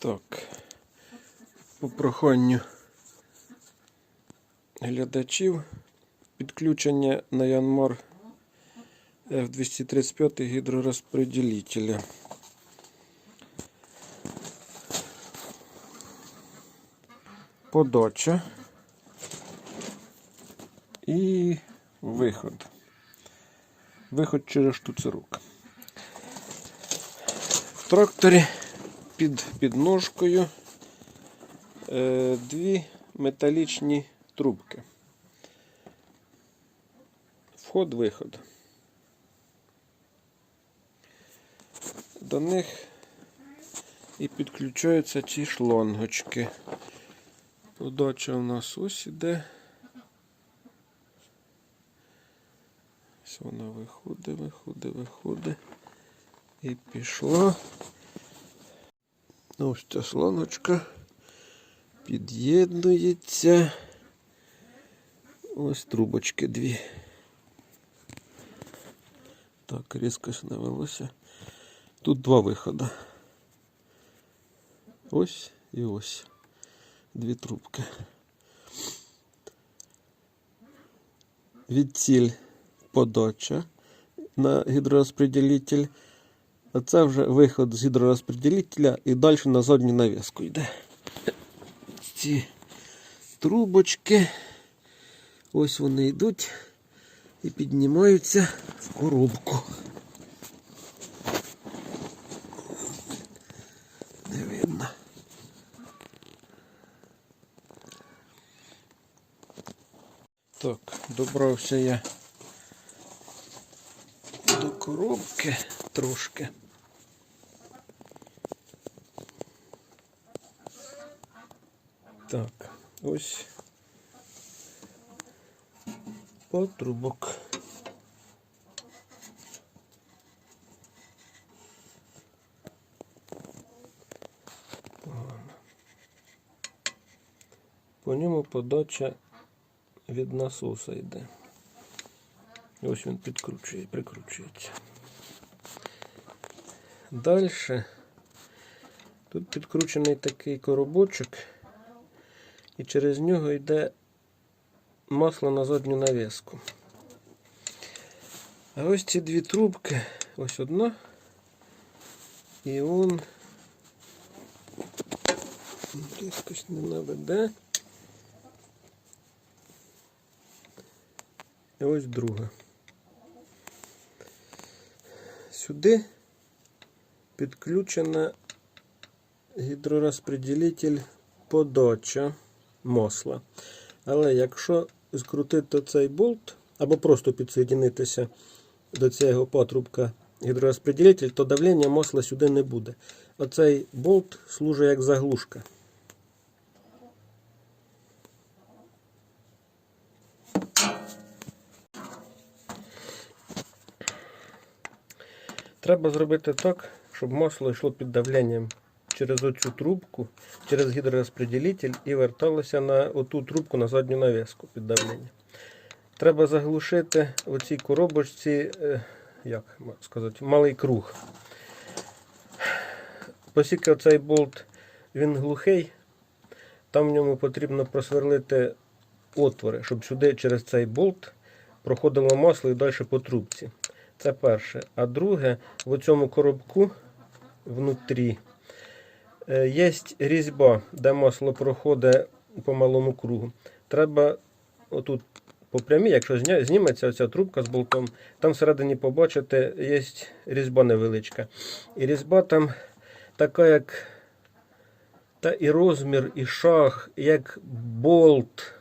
Так, по проханню глядачів підключення на Янмар F235 гідророзпреділителя. Подача і виход. Виход через штуцерук. В тракторі під підножкою е, дві металічні трубки. Вход-виход. До них і підключаються ці шлангочки. Подача у нас ось іде. Ось вона виходить, виходить, виходить. І пішла. Ось ця шлангочка під'єднується. Ось трубочки дві. Так, різкость навелося. Тут два виходи. Ось і ось. Дві трубки. Відціль подача на гідророзпреділитель. А це вже виход з гідророзпреділителя і далі на задню навіску йде. Ці трубочки. Ось вони йдуть і піднімаються в коробку. Не видно. Так, добрався я коробки трошки. Так, ось патрубок. По ньому подача від насоса йде. Ось він підкручує, прикручується. Далі тут підкручений такий коробочок, і через нього йде масло на задню навіску. А ось ці дві трубки, ось одна, і он різкость не наведе. І ось друга. Сюди підключена гідророзпреділитель подача масла. Але якщо скрутити цей болт, або просто підсоєдинитися до цього патрубка гідророзпреділитель, то давлення масла сюди не буде. Оцей болт служить як заглушка. Треба зробити так, щоб масло йшло під давленням через оцю трубку, через гідророзпреділитель і верталося на оту трубку на задню навіску під давленням. Треба заглушити в цій коробочці, е, як сказати, малий круг. Оскільки цей болт він глухий, там в ньому потрібно просверлити отвори, щоб сюди через цей болт проходило масло і далі по трубці. Це перше. А друге, в цьому коробку внутрі е, є різьба, де масло проходить по малому кругу. Треба отут по прямій, якщо зніметься оця трубка з болтом, там всередині побачите, є різьба невеличка. І різьба там така, як та і розмір, і шаг, як болт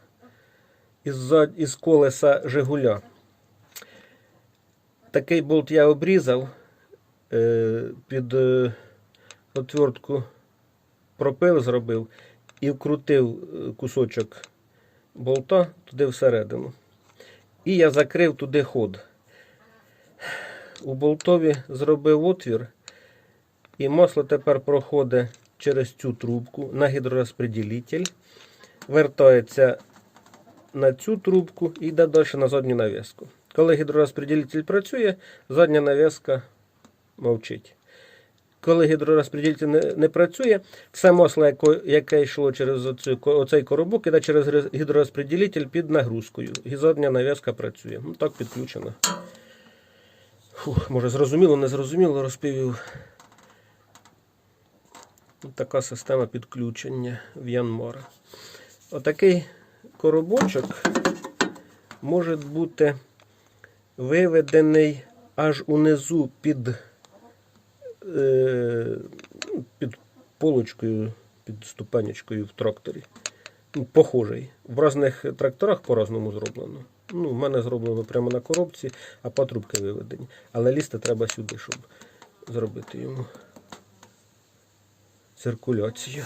із колеса Жигуля. Такий болт я обрізав е, під е, отвертку пропил зробив і вкрутив е, кусочок болта туди всередину. І я закрив туди ход. У болтові зробив отвір, і масло тепер проходить через цю трубку на гідророзпреділитель, вертається на цю трубку і йде далі на задню навіску. Коли гідророзпреділитель працює, задня нав'язка мовчить. коли гідророзподілитель не, не працює, все масло, яке йшло через оцю, оцей коробок, іде через ре- гідророзподілитель під нагрузкою. І задня нав'язка працює. Ну, так підключено. Фух, може зрозуміло, не зрозуміло, розповів. Така система підключення в Янмара. Отакий коробочок може бути виведений аж унизу під, е, ну, під полочкою, під ступенечкою в тракторі. Ну, Похожий. В різних тракторах по-разному зроблено. Ну, в мене зроблено прямо на коробці, а патрубки виведені. Але лізти треба сюди, щоб зробити йому циркуляцію.